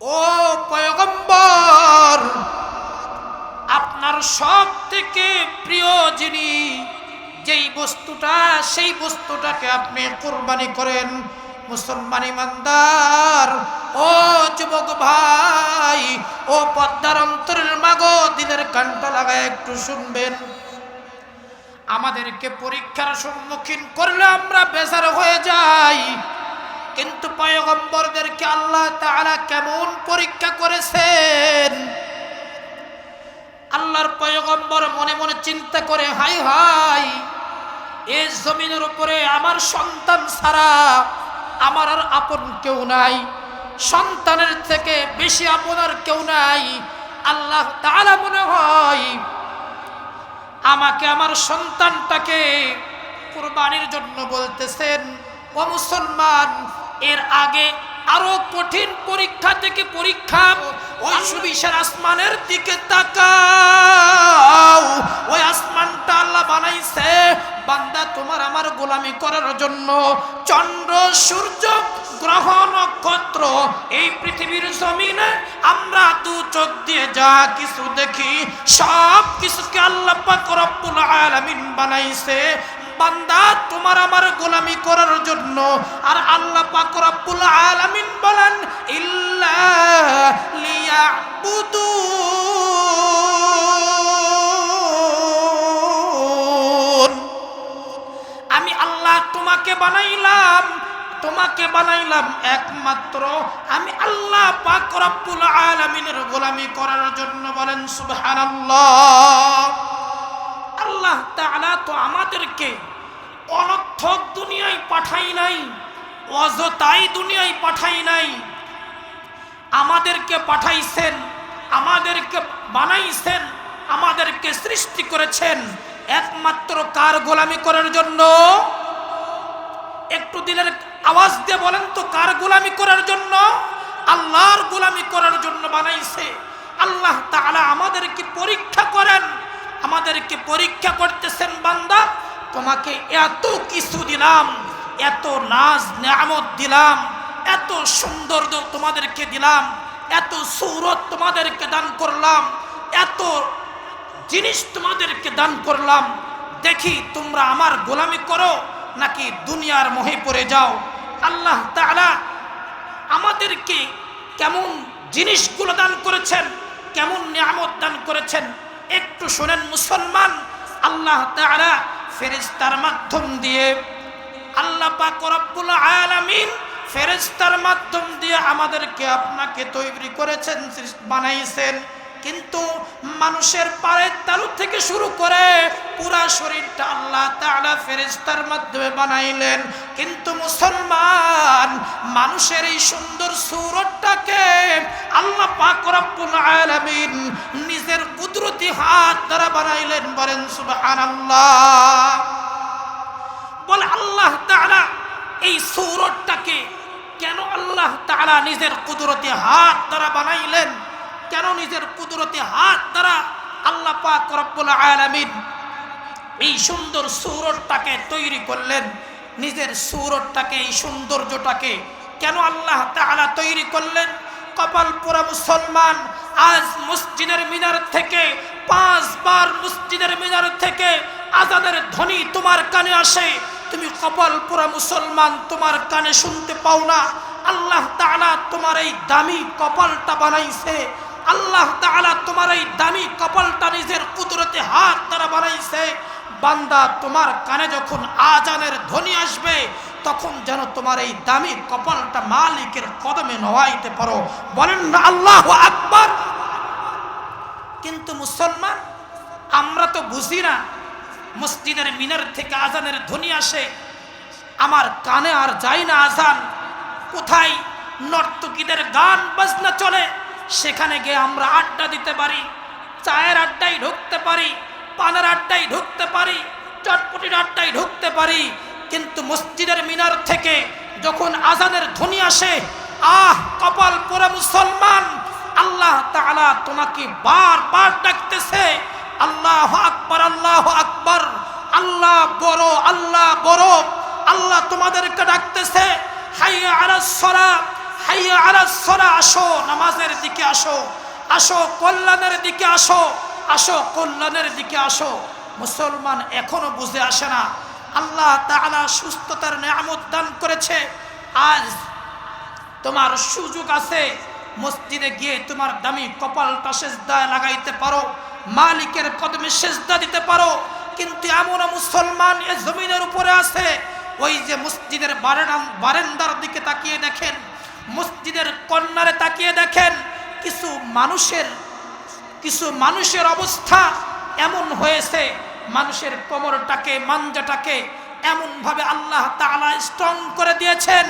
ও পয়গম্বর, আপনার সব থেকে প্রিয় যিনি, যেই বস্তুটা, সেই বস্তুটাকে আপনি কোরবানি করেন। মুসলমান ইমানদার, ও যুবক ভাই, ও পদ্মার অন্তরের মাগো, দিলের কানটা লাগায় একটু শুনবেন। আমাদেরকে পরীক্ষার সম্মুখীন করলে আমরা বেজার হয়ে যাই। কিন্তু পয়গম্বরদেরকে আল্লাহ তাআলা কেমন পরীক্ষা করেছেন? আল্লাহর পয়গম্বর মনে মনে চিন্তা করে, হাই হাই, এ জমিনের উপরে আমার সন্তান ছাড়া আমার আর আপন কেউ নাই। সন্তানের থেকে বেশি আপন আর কেউ নাই। আল্লাহ তাআলা মনে হয় আমাকে আমার সন্তানটাকে কোরবানির জন্য বলতেছেন, ও মুসলমান এর আগে আরও কঠিন পরীক্ষা থেকে পরীক্ষা, ওই সুবিশাল আসমানের দিকে তাকাও। ওই আসমানটা আল্লাহ বানাইছে, বান্দা তোমার আমার গোলামি করার জন্য। চন্দ্র, সূর্য, গ্রহ, নক্ষত্র, এই পৃথিবীর জমিনে আমরা দু চোখ দিয়ে যা কিছু দেখি সব কিছুকে আল্লাহ পাক রব্বুল আলামিন বানাইছে। বান্দা, তোমার আমার গোলামি করার জন্য। আর আল্লাহ পাক রব্বুল আলামিন বলেন, ইল্লা আমি আল্লাহ তোমাকে বানাইলাম তোমাকে বানাইলাম একমাত্র। আমি আল্লাহ পাক রব্বুল আলামিনের গোলামি করার জন্য বলেন, সুবহানাল্লাহ। আল্লাহ তাআলা তো আমাদেরকে অনর্থক দুনিয়ায় পাঠাই নাই, অযথাই দুনিয়ায় পাঠাই নাই। আমাদেরকে পাঠাইছেন, আমাদেরকে বানাইছেন, আমাদেরকে সৃষ্টি করেছেন একমাত্র কার গোলামি করার জন্য? একটু দিলের আওয়াজ দিয়ে বলেন তো, কার গোলামি করার জন্য? আল্লাহর গোলামি করার জন্য বানাইছে। আল্লাহ তাআলা আমাদেরকে পরীক্ষা করেন আমাদেরকে পরীক্ষা করতেছেন বান্দা, তোমাকে এত কিছু দিলাম, এত নাজ নিয়ামত দিলাম, এত সৌন্দর্য তোমাদেরকে দিলাম, এত সৌরত তোমাদেরকে দান করলাম, এত জিনিস তোমাদেরকে দান করলাম। দেখি তোমরা আমার গোলামি করো নাকি দুনিয়ার মোহে পড়ে যাও। আল্লাহ তাআলা আমাদেরকে কেমন জিনিসগুলো দান করেছেন, কেমন নিয়ামত দান করেছেন একটু শোনেন মুসলমান, আল্লাহ তারা ফেরিস্তার মাধ্যম দিয়ে, আল্লাহ পাক আলামিন ফেরিস্তার মাধ্যম দিয়ে আমাদেরকে আপনাকে তৈরি করেছেন বানাইছেন। কিন্তু মানুষের পায়ের তালু থেকে শুরু করে পুরা শরীরটা আল্লাহ তাআলা ফেরেশতার মাধ্যমে বানাইলেন। কিন্তু মুসলমান, মানুষের এই সুন্দর সুরতটাকে আল্লাহ পাক রব্বুল নিজের কুদরতি হাত দ্বারা বানাইলেন বলেন সুবহানাল্লাহ। বলে আল্লাহ তাআলা এই সৌরতটাকে কেন আল্লাহ তাআলা নিজের কুদরতি হাত দ্বারা বানাইলেন? কেন নিজের কুদরতি হাত দ্বারা আল্লাহ পাক রব্বুল আলামিন এই সুন্দর সৌরতটাকে তৈরি করলেন? নিজের সৌরতটাকে এই সৌন্দর্যটাকে কেন আল্লাহ তাআলা তৈরি করলেন? কপাল পোড়া মুসলমান আজ মসজিদের মিনার থেকে, পাঁচবার মসজিদের মিনার থেকে আজানের ধ্বনি তোমার কানে আসে। তুমি কপাল পোড়া মুসলমান, তোমার কানে শুনতে পাও না। আল্লাহ তাআলা তোমার এই দামি কপালটা বানাইছে। আল্লাহ তাআলা তোমার এই দামি কপালটা নিজের কুদরতে হাত দ্বারা বানাইছে। বান্দা তোমার কানে যখন আজানের ধ্বনি আসবে, তখন যেন তোমার এই দামি কপালটা মালিকের কদমে নওয়াইতে পারো। বলেন না, আল্লাহ আকবার। কিন্তু মুসলমান, আমরা তো বুঝি না, মসজিদের মিনার থেকে আজানের ধ্বনি আসে। আমার কানে আর যায় না আজান। কোথায় নর্তকীদের গান বাজনা চলে? সেখানে গিয়ে আমরা আড্ডা দিতে পারি, চায়ের আড্ডায় ঢুকতে পারি, পানের আড্ডায় ঢুকতে পারি, চটপটির আড্ডায় ঢুকতে পারি। কিন্তু মসজিদের মিনার থেকে যখন আজানের ধ্বনি আসে, আহ, কপাল পোড়া মুসলমান, আল্লাহ তাআলা তোমাকে বারবার ডাকতেছে, আল্লাহ আকবার, আল্লাহ আকবর, আল্লাহ বড় আল্লাহ বড়, আল্লাহ তোমাদেরকে ডাকতেছে, হাইয়া আলাস সালাহ হাইয়া আলা সরা আসো, নামাজের দিকে আসো আসো কল্যাণের দিকে আসো আসো কল্যাণের দিকে আসো। মুসলমান এখনও বুঝে আসে না, আল্লাহ তাআলা সুস্থতার নিয়ামত দান করেছে। আজ তোমার সুযোগ আছে, মসজিদে গিয়ে তোমার দামি কপালটা সেজদায় লাগাইতে পারো, মালিকের কদমে সেজদা দিতে পারো, কিন্তু এমন মুসলমান এ জমিনের উপরে আছে, ওই যে মসজিদের বারেন্দার দিকে তাকিয়ে দেখেন মসজিদের কন্যারে তাকিয়ে দেখেন, কিছু মানুষের কিছু মানুষের অবস্থা এমন হয়েছে, মানুষের কোমরটাকে, মাঞ্জাটাকে এমনভাবে আল্লাহ তাআলা স্ট্রং করে দিয়েছেন।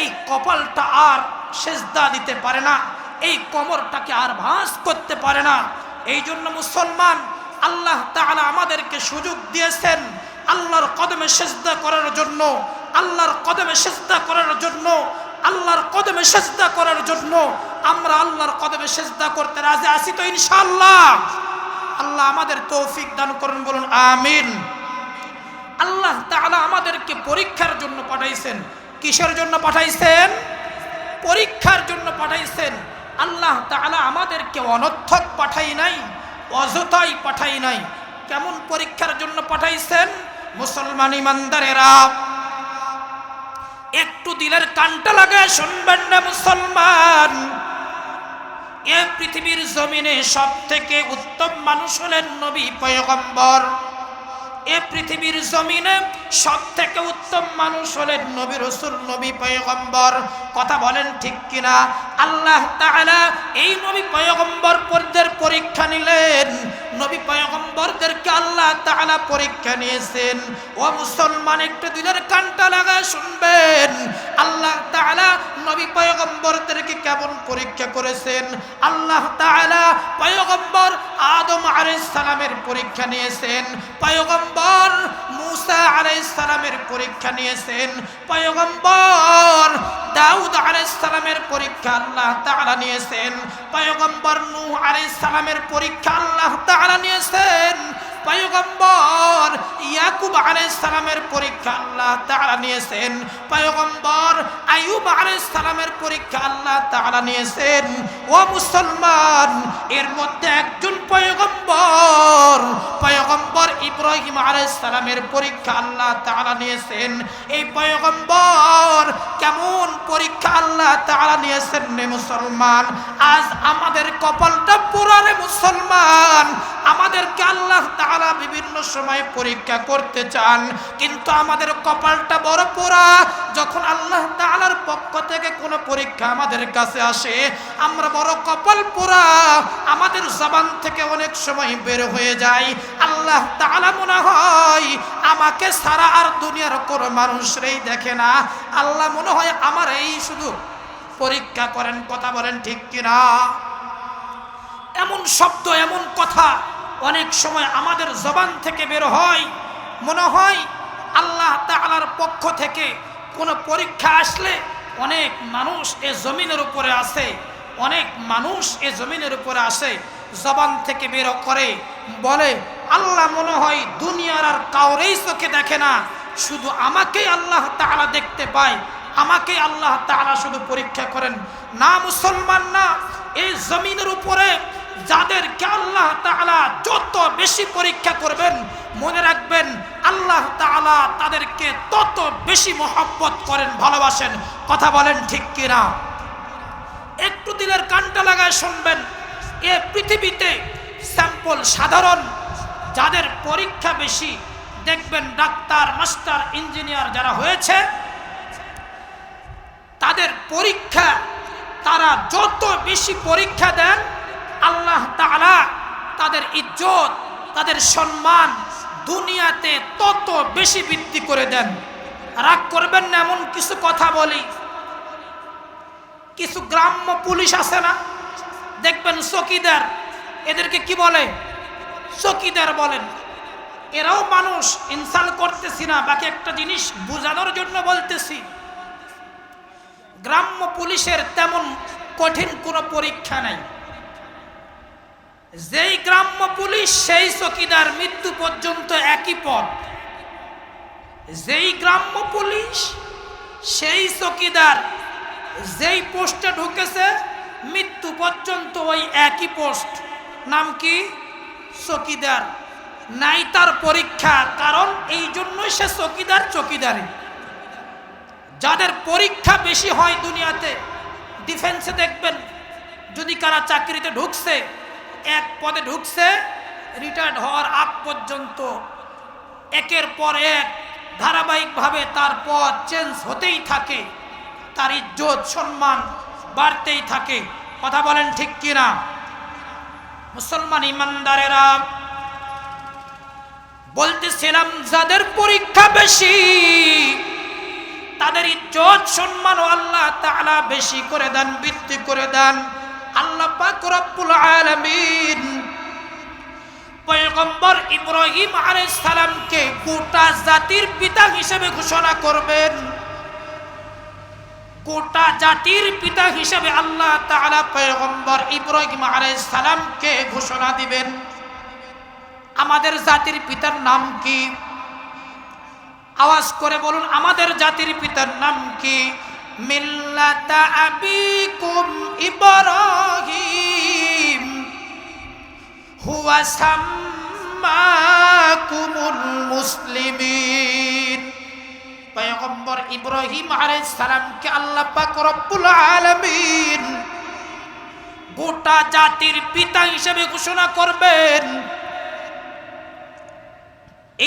এই কপালটা আর সেজদা দিতে পারে না, এই কোমরটাকে আর ভাঁজ করতে পারে না। এই জন্য মুসলমান, আল্লাহ তাআলা আমাদেরকে সুযোগ দিয়েছেন আল্লাহর কদমে সেজদা করার জন্য, আল্লাহর কদমে সেজদা করার জন্য আল্লাহর কদমে সেজদা করার জন্য আমরা আল্লাহর কদমে সেজদা করতে রাজি আছি তো ইনশাআল্লাহ। আল্লাহ আমাদের তৌফিক দান করুন, বলুন আমিন। আল্লাহ তাআলা আমাদেরকে পরীক্ষার জন্য পাঠাইছেন। কিসের জন্য পাঠাইছেন? পরীক্ষার জন্য পাঠাইছেন। আল্লাহ তাআলা আমাদেরকে অনর্থক পাঠাই নাই, অযথাই পাঠাই নাই। কেমন পরীক্ষার জন্য পাঠাইছেন? মুসলমান ইমানদারেরা। একটু দিলের কানটা লাগে, শুনবেন না মুসলমান। এ পৃথিবীর জমিনে সব থেকে উত্তম মানুষ হলেন নবী, পয়গম্বর। এ পৃথিবীর জমিনে সব থেকে উত্তম মানুষ হলেন নবী রসুল, নবী পয়গম্বর। কথা বলেন ঠিক কিনা? আল্লাহ তাআলা এই নবী পয়গম্বর পরদের পরীক্ষা নিলেন। নবী পয়গম্বরদেরকে আল্লাহ তাআলা পরীক্ষা নিয়েছেন। ও মুসলমান, একটু দিলের কানটা লাগা শুনবেন। আল্লাহ তাআলা নবী পয়গম্বরদেরকে কেমন পরীক্ষা করেছেন? আল্লাহ তাআলা পয়গম্বর আদম আলাইহিস সালামের পরীক্ষা নিয়েছেন। পয়গম্বর মুসা আলাইহিস সালামের পরীক্ষা নিয়েছেন। পয়গম্বর দাউদ আলাইসালামের সালামের পরীক্ষা আল্লাহ তাআলা নিয়েছেন। পয়গম্বর নূহ আলাইসালামের সালামের পরীক্ষা আল্লাহ তাআলা নিয়েছেন। পয়গম্বর ইয়াকুব আলাইহিস সালামের পরীক্ষা আল্লাহ তাআলা নিয়েছেন। পয়গম্বর আইয়ুব আলাইহিস সালামের পরীক্ষা আল্লাহ তাআলা নিয়েছেন। ও মুসলমান, এর মধ্যে একজন পয়গম্বর পয়গম্বর ইব্রাহিম আলাইহিস সালামের পরীক্ষা আল্লাহ তাআলা নিয়েছেন। এই পয়গম্বর কেমন পরীক্ষা আল্লাহ তাআলা নিয়েছেন রে মুসলমান? আজ আমাদের কপালটা পুরারে মুসলমান। আমাদেরকে আল্লাহ তাআলা বিভিন্ন সময় পরীক্ষা করতে চান, কিন্তু আমাদের কপালটা বড় পোড়া। যখন আল্লাহ তাআলার পক্ষ থেকে কোনো পরীক্ষা আমাদের কাছে আসে, আমরা বড় কপাল পোড়া। আমাদের জবান থেকে অনেক সময় বের হয়ে যায়। আল্লাহ তাআলা মনে হয়, আমাকে সারা আর দুনিয়ার কোনো মানুষরেই দেখে না। আল্লাহ মনে হয় আমার এই শুধু পরীক্ষা করেন, কথা বলেন ঠিক কিনা? এমন শব্দ, এমন কথা অনেক সময় আমাদের জবান থেকে বের হয়। মনে হয় আল্লাহ তাআলার পক্ষ থেকে কোনো পরীক্ষা আসলে অনেক মানুষ এ জমিনের উপরে আসে, অনেক মানুষ এ জমিনের উপরে আসে, জবান থেকে বের করে। বলে, আল্লাহ মনে হয় দুনিয়ার আর কাউরেই চোখে দেখে না, শুধু আমাকেই আল্লাহ তাআলা দেখতে পায় আমাকে আল্লাহ তাআলা শুধু পরীক্ষা করেন। না মুসলমান, না এই জমিনের উপরে যাদেরকে আল্লাহ তাআলা যত বেশি পরীক্ষা করবেন, মনে রাখবেন আল্লাহ তাআলা তাদেরকে তত বেশি মহব্বত করেন, ভালোবাসেন। কথা বলেন ঠিক কিনা? একটু দিলের কানটা লাগায় শুনবেন। এ পৃথিবীতে স্যাম্পল সাধারণ, যাদের পরীক্ষা বেশি, দেখবেন ডাক্তার, মাস্টার, ইঞ্জিনিয়ার যারা হয়েছে, তাদের পরীক্ষা, তারা যত বেশি পরীক্ষা দেন আল্লাহ তাদের ইজ্জত, তাদের সম্মান দুনিয়াতে তত বেশি বৃদ্ধি করে দেন। রাগ করবেন না, এমন কিছু কথা বলি। কিছু গ্রাম্য পুলিশ আছে না? দেখবেন চকিদার, এদেরকে কি বলে? চকিদার বলেন। এরাও মানুষ, ইনসাল করতেছি না, বাকি একটা জিনিস বোঝানোর জন্য বলতেছি। গ্রাম্য পুলিশের তেমন কঠিন কোনো পরীক্ষা নাই। যেই গ্রাম্য পুলিশ সেই চকিদার মৃত্যু পর্যন্ত একই পথ। যেই গ্রাম্য পুলিশ সেই চকিদার যেই পোস্টে ঢুকেছে, মৃত্যু পর্যন্ত ওই একই পোস্ট। নাম কি? চকিদার নাই তার পরীক্ষা, কারণ এই জন্যই সে চকিদার চকিদারি। যাদের পরীক্ষা বেশি হয় দুনিয়াতে ডিফেন্সে দেখবেন, যদি কারা চাকরিতে ঢুকছে এক পদে ঢুকছে রিটায়ার্ড হওয়ার আগ পর্যন্ত একের পর এক ধারাবাহিকভাবে তার পদ চেঞ্জ হতেই থাকে, তার ইজ্জত, সম্মান বাড়তেই থাকে। কথা বলেন ঠিক কিনা? মুসলমান ইমানদারেরা, বলতেছিলাম, যাদের পরীক্ষা বেশি, তাদের ইজ্জত, সম্মান আল্লাহ তাআলা বেশি করে দেন, বৃদ্ধি করে দেন। আল্লাহ পাক রব্বুল আলামিন পয়গম্বর ইব্রাহিম আলাইহিস সালামকে গোটা জাতির পিতা হিসেবে ঘোষণা করবেন। গোটা জাতির পিতা হিসেবে আল্লাহ তাআলা পয়গম্বর ইব্রাহিম আলাইহিস সালামকে ঘোষণা দিবেন। আমাদের জাতির পিতার নাম কি? আওয়াজ করে বলুন, আমাদের জাতির পিতার নাম কি? মিল্লাতা আবিকুম ইব্রাহিম, হুয়া সাম্মাকুমুল মুসলিমিন। পয়গম্বর ইব্রাহিম আলাইহিস সালামকে আল্লাহ পাক রব্বুল আলামিন গোটা জাতির পিতা হিসেবে ঘোষণা করবেন।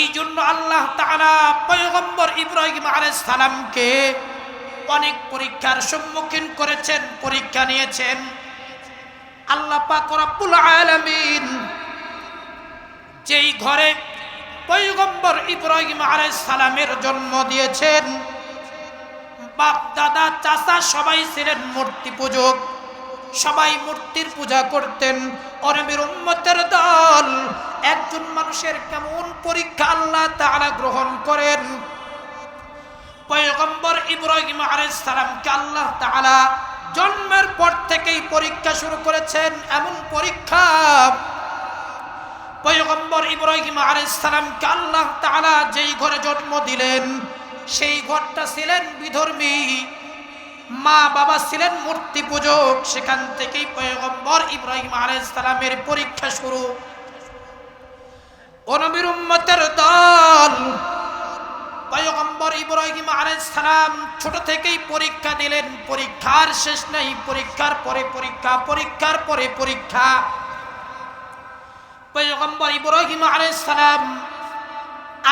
এই জন্য আল্লাহ তাআলা পয়গম্বর ইব্রাহিম আলাইহিস সালামকে অনেক পরীক্ষার সম্মুখীন করেছেন, পরীক্ষা নিয়েছেন। আল্লাহ পাক যেই ঘরে পয়গম্বর ইব্রাহিম আলাইহিস সালামের জন্ম দিয়েছেন, বাপ, দাদা, চাচা সবাই ছিলেন মূর্তি পূজক। সবাই মূর্তির পূজা করতেন। অরবের উম্মতের দল, একজন মানুষের কেমন পরীক্ষা আল্লাহ তাআলা গ্রহণ করেন। পয়গম্বর ইব্রাহিম আলাইহিস সালামকে আল্লাহ তাআলা জন্মের পর থেকেই পরীক্ষা শুরু করেছেন, এমন পরীক্ষা। পয়গম্বর ইব্রাহিম আলাইহিস সালামকে আল্লাহ তাআলা যেই ঘরে জন্ম দিলেন, সেই ঘরটা ছিলেন বিধর্মী। মা বাবা ছিলেন মূর্তি পূজক, সেখান থেকেই পয়গম্বর ইব্রাহিম আলাইহিস সালামের পরীক্ষা শুরু। অনবীর উম্মতের দল পয়গম্বর ইব্রাহিম সালাম ছোট থেকেই পরীক্ষা দিলেন পরীক্ষার শেষ নাই, পরীক্ষার পরে পরীক্ষা, পরীক্ষার পরে পরীক্ষা। পয়গম্বর ইব্রাহিম সালাম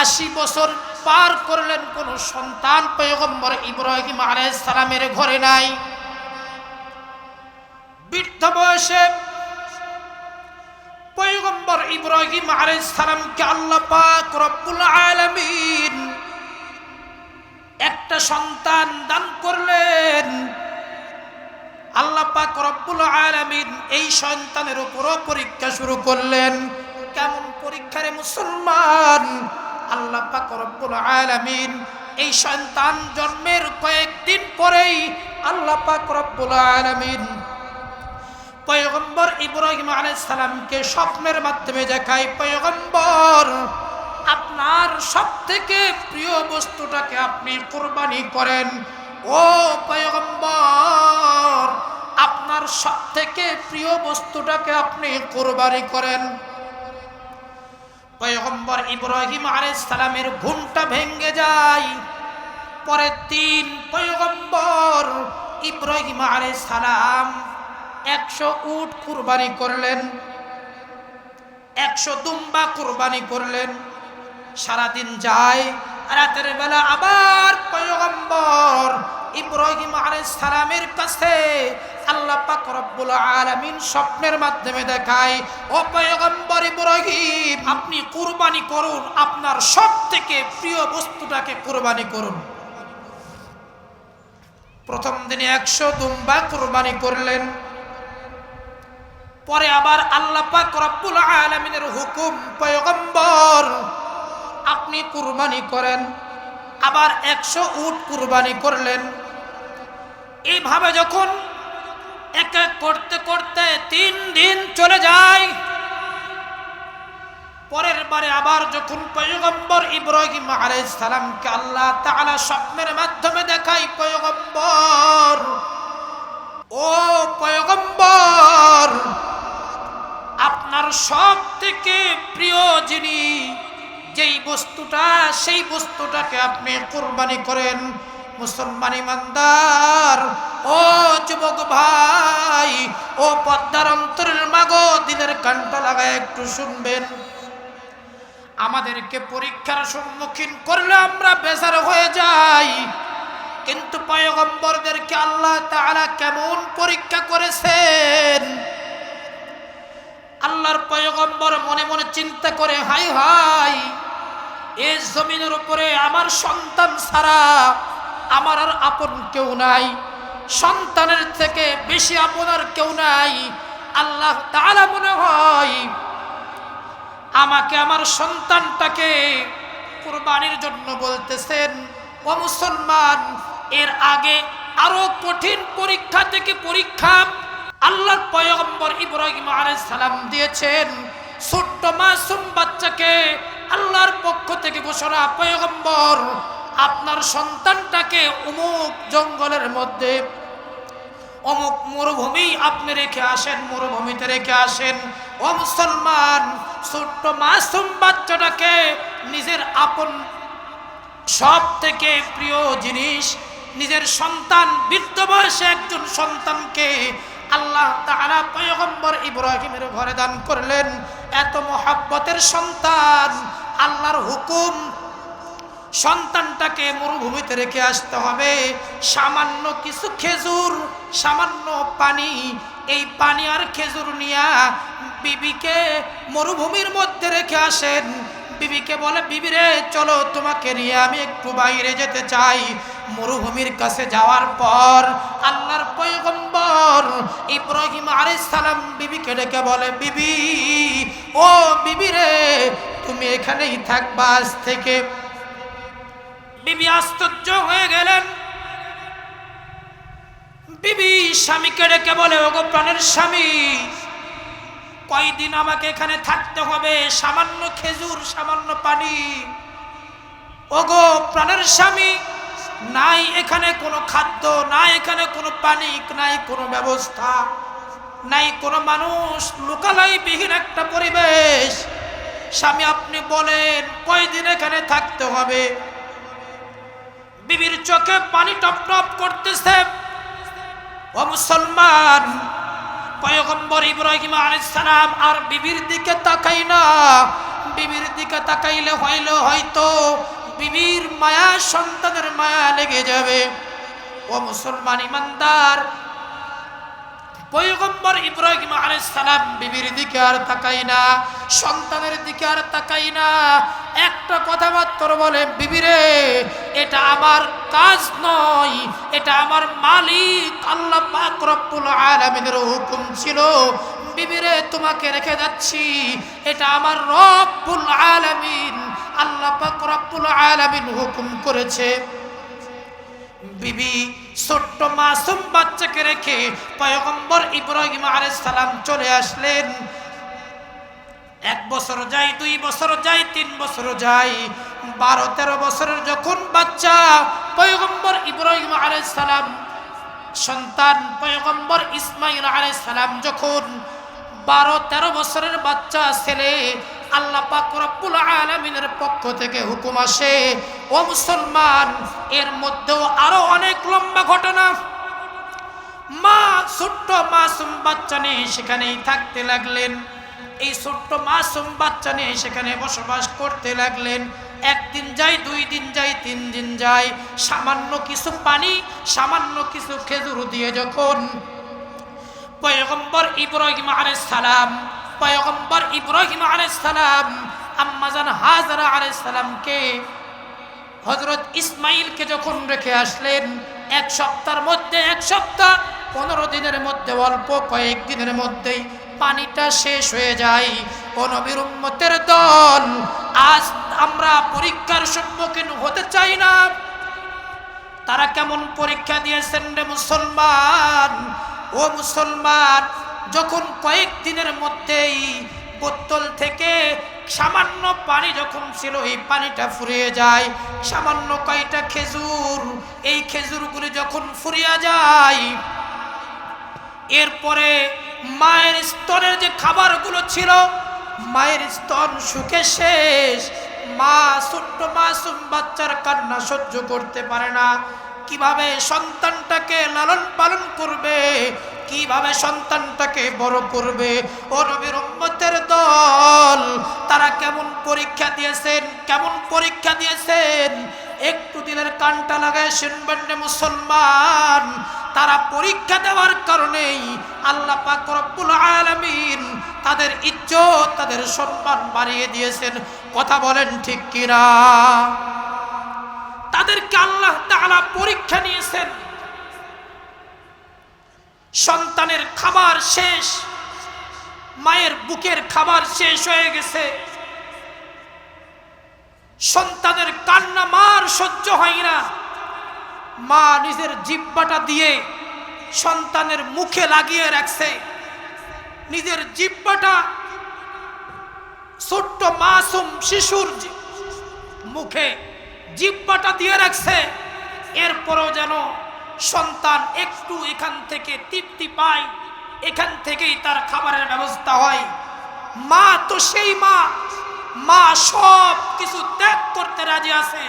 আশি বছর পার করলেন, কোন সন্তান পয়গম্বর ইব্রাহিম সালামের ঘরে নাই। বৃদ্ধ বয়সে পয়গম্বর ইব্রাহিম সালামকে আল্লাহ পাক রব্বুল আলামিন একটা সন্তান দান করলেন। আল্লাহ পাক রব্বুল আলামিন এই সন্তানের উপরও পরীক্ষা শুরু করলেন। কেমন পরীক্ষারে মুসলমান? আল্লাহ পাক রব্বুল আলামিন এই সন্তান জন্মের কয়েকদিন পরেই আল্লাহ পাক রব্বুল আলামিন পয়গম্বর ইব্রাহিম আলাইহিস সালামকে স্বপ্নের মাধ্যমে দেখায়, পয়গম্বর আপনার সব থেকে প্রিয় বস্তুটাকে আপনি কোরবানি করেন। ও পয়গম্বর, আপনার সব থেকে প্রিয় বস্তুটাকে আপনি কোরবানি করেন। পয়গম্বর ইব্রাহিম আলাইহিস সালামের ঘুমটা ভেঙ্গে যায়। পরের দিন পয়গম্বর ইব্রাহিম আলাইহিস সালাম একশো উট কুরবানি করলেন, একশো দুম্বা কুরবানি করলেন। সারাদিন যায়, রাতের বেলা আবার পয়গম্বর ইব্রাহিম আলাইহিস সালামের কাছে আল্লাহ পাক রব্বুল আলামিন স্বপ্নের মাধ্যমে দেখায়, ও পয়গম্বর ইব্রাহিম, আপনি কুরবানি করুন, আপনার সব থেকে প্রিয় বস্তুটাকে কুরবানি করুন। প্রথম দিনে একশো দুম্বা কুরবানি করলেন। পরে আবার আল্লাহ পাক রব্বুল আলামিনের হুকুম, পয়গম্বর আপনি কুরবানি করেন, আবার একশো উট কুরবানি করলেন। এইভাবে যখন এক এক করতে করতে তিন দিন চলে যায়, পরের বারে আবার যখন পয়গম্বর ইব্রাহিম আলাইহিস সালামকে আল্লাহ তাআলা স্বপ্নের মাধ্যমে দেখাই পয়গম্বর, ও পয়গম্বর, আপনার সব থেকে প্রিয় যিনি যেই বস্তুটা, সেই বস্তুটাকে আপনি কোরবানি করেন। মুসলমান ইমানদার, ও যুবক ভাই, ও পদ্মার অন্তরের মাগো দিনের কানটা লাগায় একটু শুনবেন। আমাদেরকে পরীক্ষার সম্মুখীন করলে আমরা বেজার হয়ে যাই। কিন্তু পয়গম্বরদেরকে আল্লাহ তাআলা কেমন পরীক্ষা করেছেন? আল্লাহর পয়গম্বর মনে মনে চিন্তা করে হাই হাই এই জমিনের উপরে আমার সন্তান ছাড়া আমার আর আপন কেউ নাই। সন্তানের থেকে বেশি আপন আর কেউ নাই। আল্লাহ তাআলা মনে হয় আমাকে আমার সন্তানটাকে কোরবানির জন্য বলতেছেন, ও মুসলমান, এর আগে আরও কঠিন পরীক্ষা থেকে পরীক্ষা আল্লাহর পয়গম্বর ইব্রাহিম আলাইহিস সালাম দিয়েছেন। ছোট্ট মাসুম বাচ্চাকে আল্লাহর পক্ষ থেকে ঘোষণা, পয়গম্বর, আপনার সন্তানটাকে অমুক জঙ্গলের মধ্যে, অমুক মরুভূমি আপনি রেখে আসেন, মরুভূমিতে রেখে আসেন। ও মুসলমান, ছোট্ট মাসুম বাচ্চাটাকে নিজের আপন সব থেকে প্রিয় জিনিস, নিজের সন্তান, বৃদ্ধ বয়সে একজন সন্তানকে আল্লাহ তাআলা পয়গম্বর ইব্রাহিমের ঘরে দান করলেন। এত মহাব্বতের সন্তান, আল্লাহর হুকুম সন্তানটাকে মরুভূমিতে রেখে আসতে হবে। সামান্য কিছু খেজুর, সামান্য পানি, এই পানি আর খেজুর নিয়া বিবিকে মরুভূমির মধ্যে রেখে আসেন। বিবিকে বলে বিবিরে চলো তোমাকে নিয়ে আমি একটু বাইরে যেতে চাই। মরুভূমির কাছে যাওয়ার পর আল্লাহর পয়গম্বর ইব্রাহিম আলাইহিস সালাম বিবিকে ডেকে বলে, বিবি, ও বিবিরে তুমি এখানেই থাকবা আজ থেকে। বিবি আশ্চর্য হয়ে গেলেন। বিবি স্বামীকে ডেকে বলে, ওগো প্রাণের স্বামী কয়দিন আমাকে এখানে থাকতে হবে? সামান্য খেজুর, সামান্য পানি। ওগো, প্রাণের স্বামী, নাই এখানে কোনো খাদ্য, নাই এখানে কোনো পানি নাই কোনো ব্যবস্থা, নাই কোনো মানুষ লোকালয় বিহীন একটা পরিবেশ। স্বামী, আপনি বলেন কয়দিন এখানে থাকতে হবে? বিবির চোখে পানি টপ টপ করতেছে। ও মুসলমান পয়গম্বর ইব্রাহিম আলাইহিস সালাম আর বিবির দিকে তাকাই না। বিবির দিকে তাকাইলে হইল হয়তো বিবির মায়া সন্তানের মায়া লেগে যাবে। ও মুসলমান ইমানদার পয়গম্বর ইব্রাহিম সালাম বিবির দিকে আর তাকাই না, সন্তানের দিকে আর তাকাই না। একটা কথা মাত্র বলে, বিবিরে, এটা আমার কাজ নয়, এটা আমার মালিক আল্লাহ পাক রব্বুল আলামিনের হুকুম ছিল। বিবিরে, তোমাকে রেখে যাচ্ছি, এটা আমার রব্বুল আলামিন, আল্লাহ পাক রব্বুল আলামিন হুকুম করেছে। বিবি, ছোট্ট মাসুম বাচ্চাকে রেখে পয়গম্বর ইব্রাহিম আলাইহিস সালাম চলে আসলেন। এক বছর যায়, দুই বছর যায়, তিন বছর যায়। বারো, তেরো বছরের যখন বাচ্চা, পয়গম্বর ইব্রাহিম আলাইহিস সালাম, সন্তান পয়গম্বর ইসমাইল আলাইহিস সালাম যখন বারো, তেরো বছরের বাচ্চা, ছেলে আল্লাহ পাক রব্বুল আলামিনের পক্ষ থেকে হুকুম আসে, ও মুসলমান, এর মধ্যেও আরও অনেক লম্বা ঘটনা। মা, ছোট্ট মাসুম বাচ্চা নিয়ে সেখানেই থাকতে লাগলেন। এই ছোট্ট মাসুম বাচ্চা নিয়ে সেখানে বসবাস করতে লাগলেন। একদিন যাই দুই দিন যায়, তিন দিন যায়। সামান্য কিছু পানি, সামান্য কিছু খেজুর দিয়ে যখন পয়গম্বর ইব্রাহিম আলাইহিস সালাম পয়গম্বর ইব্রাহিম আলাইহিস সালাম আম্মাজান হাজরা আলাইহিস সালামকে হজরত ইসমাইলকে যখন রেখে আসলেন, এক সপ্তাহের মধ্যে, এক সপ্তাহ, পনেরো দিনের মধ্যে, অল্প কয়েক দিনের মধ্যেই পানিটা শেষ হয়ে যায়। ও নবীর উম্মতের দল, আজ আমরা পরীক্ষার সম্মুখীন হতে চাই না। তারা কেমন পরীক্ষা দিয়েছেন রে মুসলমান? ও মুসলমান যখন কয়েক দিনের মধ্যেই বোতল থেকে সামান্য পানি যখন ছিল, এই পানিটা ফুরিয়ে যায়। সামান্য কয়টা খেজুর, এই খেজুরগুলি যখন ফুরিয়ে যায়, এরপরে মায়ের স্তনের যে খাবারগুলো ছিল, মায়ের স্তন সুখে শেষ। মা, ছোট্ট মাসুম বাচ্চার কান্না সহ্য করতে পারে না। কীভাবে সন্তানটাকে লালন পালন করবে? কীভাবে সন্তানটাকে বড় করবে? ও নবীর উম্মতের দল, তারা কেমন পরীক্ষা দিয়েছেন? কেমন পরীক্ষা দিয়েছেন? একটু দিনের কানটা লাগায় শুনবেন মুসলমান। তারা পরীক্ষা দেওয়ার কারণেই আল্লাহ পাক রব্বুল আলামিন তাদের ইজ্জত, তাদের সম্মান বাড়িয়ে দিয়েছেন। কথা বলেন ঠিক কিনা? তাদেরকে আল্লাহ তাআলা পরীক্ষা নিয়েছেন। সন্তানের খাবার শেষ, মায়ের বুকের খাবার শেষ হয়ে গেছে। সন্তানের কান্না মার সহ্য হয় না। মা নিজের জিব্বাটা দিয়ে সন্তানের মুখে লাগিয়ে রাখছে। নিজের জিব্বাটা ছোট্ট মাসুম শিশুর মুখে জিব্বাটা দিয়ে রাখছে। এরপরও যেন সন্তান একটু এখান থেকে তৃপ্তি পায়, এখান থেকেই তার খাবারের ব্যবস্থা হয়। মা তো সেই মা মা সব কিছু ত্যাগ করতে রাজি আছে।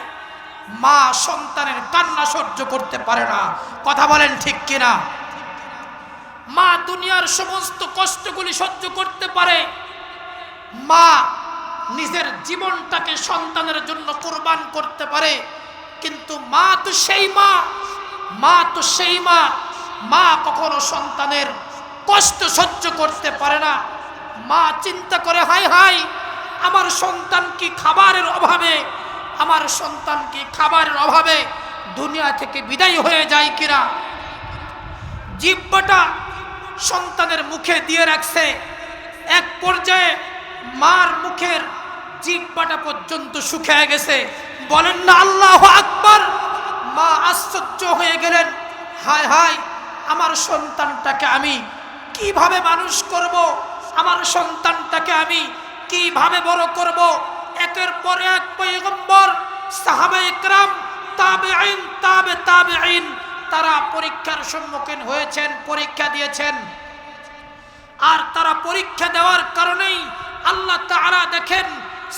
মা সন্তানের কান্না সহ্য করতে পারে না। কথা বলেন ঠিক কিনা? মা দুনিয়ার সমস্ত কষ্টগুলি সহ্য করতে পারে। মা নিজের জীবনটাকে সন্তানের জন্য কোরবান করতে পারে। কিন্তু মা তো সেই মা মা তো সেই মা। মা কখনো সন্তানের কষ্ট সহ্য করতে পারে না। মা চিন্তা করে, হাই হাই, আমার সন্তান কি খাবারের অভাবে? আমার সন্তান কি খাবারের অভাবে? দুনিয়া থেকে বিদায় হয়ে যায় কিনা? জিব্বাটা সন্তানের মুখে দিয়ে রাখছে। এক পর্যায়ে মার মুখের জিব্বাটা পর্যন্ত শুকিয়ে গেছে। বলেন না, আল্লাহ আকবার। মা আশ্চর্য হয়ে গেলেন। হায় হায়, আমার সন্তানটাকে আমি কীভাবে মানুষ করব? আমার সন্তানটাকে আমি কীভাবে বড় করব? একের পর এক পয়গম্বর, সাহাবে ইকরাম তাবে আইন তাবে তাবে আইন তারা পরীক্ষার সম্মুখীন হয়েছেন, পরীক্ষা দিয়েছেন। আর তারা পরীক্ষা দেওয়ার কারণেই আল্লাহ তাআলা দেখেন,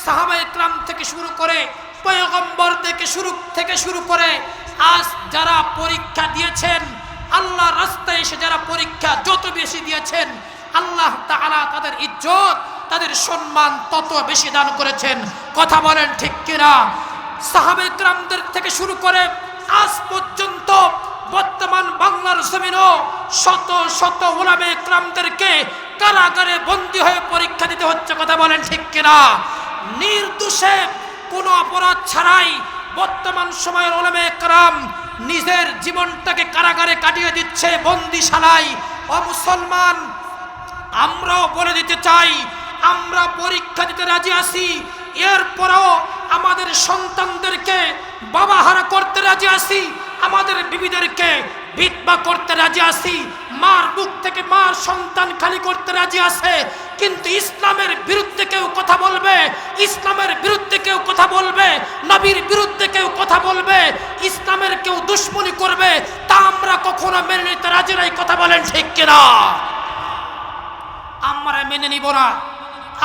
সাহাবা ইকরাম থেকে শুরু করে পয়গম্বর থেকে শুরু থেকে শুরু করে আজ যারা পরীক্ষা দিয়েছেন আল্লাহ রাস্তায় এসে যারা পরীক্ষা যত বেশি দিয়েছেন, আল্লাহ তাআলা তাদের ইজ্জত, তাদের সম্মান তত বেশি দান করেছেন। কথা বলেন ঠিক কিনা? সাহাবে ইকরামদের থেকে শুরু করে আজ পর্যন্ত বর্তমান বাংলার জমিনও শত শত ওলামে ইকরামদেরকে কারাগারে বন্দী হয়ে পরীক্ষা দিতে হচ্ছে। কথা বলেন ঠিক কিনা? নির্দোষে কোনো অপরাধ ছাড়াই বর্তমান সময়ের ওলামে একরাম নিজের জীবনটাকে কারাগারে কাটিয়ে দিচ্ছে বন্দিশালায়। ও মুসলমান, আমরাও বলে দিতে চাই, আমরা পরীক্ষা দিতে রাজি আছি, এরপরও আমাদের সন্তানদেরকে বাবা হারা করতে রাজি আছি আমাদের বিবিদেরকে বিধবা করতে রাজি আছি, মার বুক থেকে মার সন্তান খালি করতে রাজি আছে, কিন্তু ইসলামের বিরুদ্ধে কেউ কথা বলবে, ইসলামের বিরুদ্ধে কেউ কথা বলবে, নবীর বিরুদ্ধে কেউ কথা বলবে, ইসলামের কেউ দুশ্মনী করবে, তা আমরা কখনো মেনে নিতে রাজি নাই, কথা বলেন ঠিক কিনা? আমরা মেনে নিব না,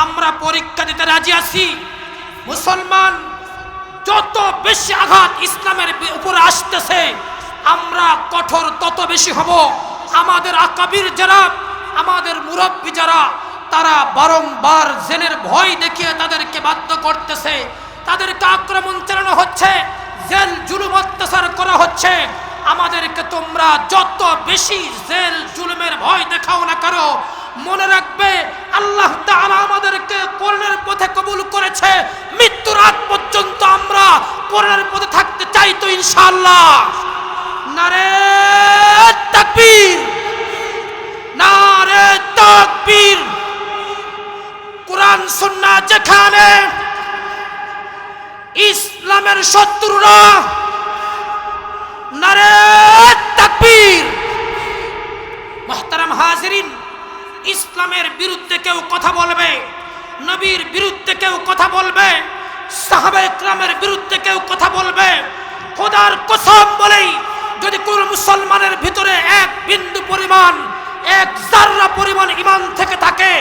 আমরা পরীক্ষা দিতে রাজি আছি, মুসলমান যত বেশি আঘাত ইসলামের উপরে আসতেছে, আমরা কঠোর তত বেশি হব। আমাদের আকাবির যারা, আমাদের মুরব্বী যারা, তারা বারংবার জেলের ভয় দেখিয়ে তাদেরকে বাধ্য করতেছে। তাদেরকে আক্রমণ চালানো হচ্ছে, জেল জুলুম অত্যাচার করা হচ্ছে। আমাদেরকে তোমরা যত বেশি জেল জুলুমের ভয় দেখাও না কারও মনে রাখবে আল্লাহ তাআলা আমাদেরকে কোরআনের পথে কবুল করেছে। মৃত্যুর আগ পর্যন্ত আমরা কোরআনের পথে থাকতে চাই তো ইনশাআল্লাহ। নারে তাকবীর। নারে তাকবীর। কোরআন, সুন্নাহ যেখানে ইসলামের শত্রুরা নারে তাকবীর। মোহতারাম হাজিরিন ইসলামের বিরুদ্ধে কেউ কথা বলবে, নবীর বিরুদ্ধে কেউ কথা বলবে, সাহাবা ইকরামের বিরুদ্ধে কেউ কথা বলবে। খোদার কসম বলেই যদি কোন মুসলমানের ভিতরে এক বিন্দু পরিমাণ, এক জাররা পরিমাণ ইমান থেকে থাকে,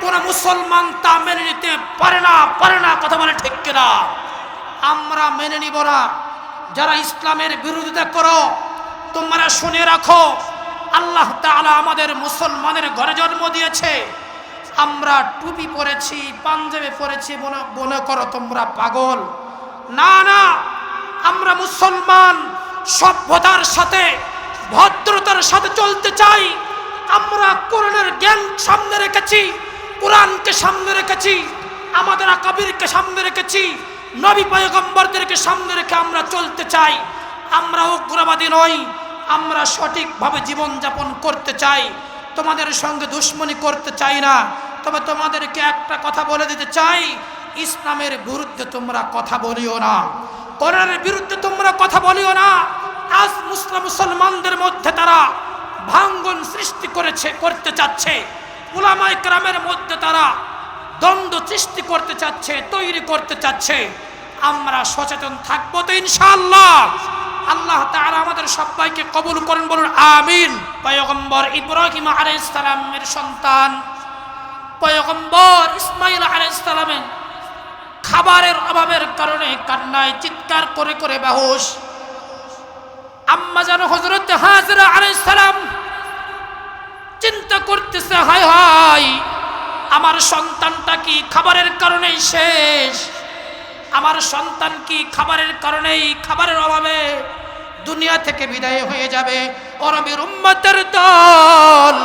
কোন মুসলমান তা মেনে নিতে পারে না পারে না, কথা বলে ঠিক কিনা? আমরা মেনে নিব না। যারা ইসলামের বিরোধিতা করো, তোমরা শুনে রাখো আল্লাহ তাআলা আমাদের মুসলমানের ঘরে জন্ম দিয়েছে। আমরা টুপি পরেছি, পাঞ্জাবে পরেছি মনে করো তোমরা পাগল। না না, আমরা মুসলমান সভ্যতার সাথে, ভদ্রতার সাথে চলতে চাই। আমরা কোরআনের জ্ঞান সামনে রেখেছি, কোরআনকে সামনে রেখেছি, আমাদের আকাবিরকে সামনে রেখেছি, নবী পয়গম্বরদেরকে সামনে রেখে আমরা চলতে চাই। আমরা উগ্রবাদী নই আমরা সঠিকভাবে জীবনযাপন করতে চাই, তোমাদের সঙ্গে দুশ্মনী করতে চাই না। তবে তোমাদেরকে একটা কথা বলে দিতে চাই, ইসলামের বিরুদ্ধে তোমরা কথা বলিও না। কোরআনের বিরুদ্ধে তোমরা কথা বলিও না। আজ মুসলিম মুসলমানদের মধ্যে তারা ভাঙ্গন সৃষ্টি করেছে, করতে চাচ্ছে। উলামায়ে কেরামের মধ্যে তারা দ্বন্দ্ব সৃষ্টি করতে চাচ্ছে, তৈরি করতে চাচ্ছে। আমরা সচেতন থাকব তো ইনশাআল্লাহ। আল্লাহ তাআলা আমাদের সবাইকে কবুল করেন বলুন, আমিন। পয়গম্বর ইব্রাহিম আলাইহিস সালামের সন্তান, পয়গম্বর ইসমাইল আলাইহিস সালামের খাবারের অভাবের কারণে কান্নায় চিৎকার করে করে বেহুশ। আম্মা যেন হজরত হাজরা চিন্তা করতেছে, হায় হায়, আমার সন্তানটা কি খাবারের কারণেই শেষ? আমার সন্তান কি খাবারের কারণেই খাবারের অভাবে দুনিয়া থেকে বিদায় হয়ে যাবে? অরবের উম্মতের দল।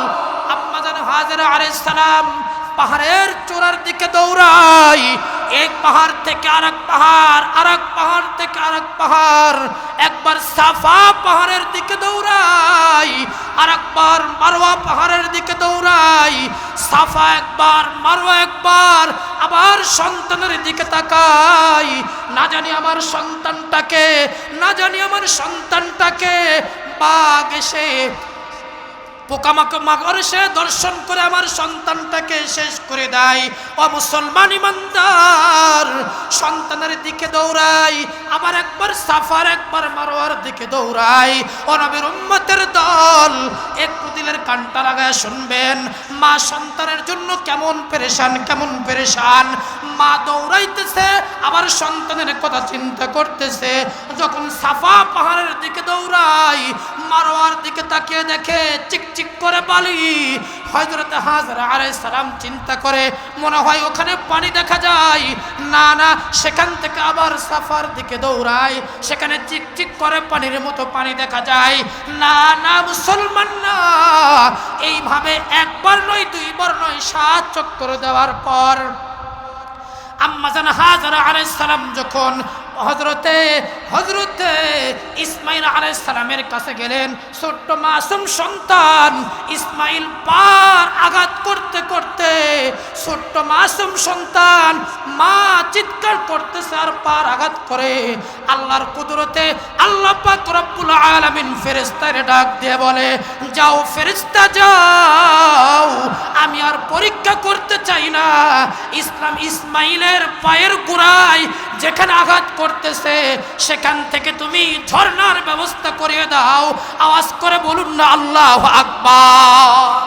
আম্মা যেন হাজরা আলাইহিস সালাম পাহাড়ের চূড়ার দিকে দৌড়াই এক পাহাড় থেকে আরেক পাহাড় আরেক পাহাড় থেকে আরেক পাহাড়। একবার সাফা পাহাড়ের দিকে দৌড়াই আরেকবার মারওয়া পাহাড়ের দিকে দৌড়াই সাফা একবার, মারওয়া একবার আবার সন্তানের দিকে তাকাই। না জানি আমার সন্তানটাকে না জানি আমার সন্তানটাকে বাঘ এসে পোকামাকে মাগর সে দর্শন করে আমার সন্তানটাকে শেষ করে দেয়। ও মুসলমান ইমানদার, সন্তানের দিকে দৌড়াই আবার একবার সাফার, একবার মারোয়ার দিকে দৌড়াই। ও নবীর উম্মতের দল, একটু দিলের কানটা লাগায় শুনবেন, মা সন্তানের জন্য কেমন পেরেশান কেমন পেরেশান। মা দৌড়াইতেছে আবার সন্তানের কথা চিন্তা করতেছে। যখন সাফা পাহাড়ের দিকে দৌড়াই, মারোয়ার দিকে তাকিয়ে দেখে চিকচিক করে বালি। হজরত হাজরা আলাইহিস সালাম চিন্তা করে, মনে হয় ওখানে পানি দেখা যায়। না না, সেখান থেকে আবার সাফার দিকে দৌড়ায়। সেখানে চিক চিক করে পানির মতো পানি দেখা যায়। না না, মুসলমান না। এইভাবে একবার নয়, দুইবার নয়, সাত চক্কর দেওয়ার পর আম্মাজান হাজারা আলাইহিস সালাম যখন হজরতে হজরতে ইসমাইল সালামের কাছে গেলেন। ছোট্ট মাসুম সন্তান ইসমাইল পার আঘাত করতে করতে ছোট্ট মাসুম সন্তান মা চিৎকার করতেছে আর পার আঘাত করে। আল্লাহর কুদরতে আল্লাহ পাক রব্বুল আলামিন ফেরেশতারে ডাক দিয়ে বলে, যাও ফেরেশতা, যাও। আমি আর পরীক্ষা করতে চাই না। ইসলাম ইসমাইলের পায়ের গোড়ায় যেখানে আঘাত করতেছে সেখান থেকে তুমি ঝর্নার ব্যবস্থা করে দাও। আওয়াজ করে বলুন না আল্লাহ আকবার।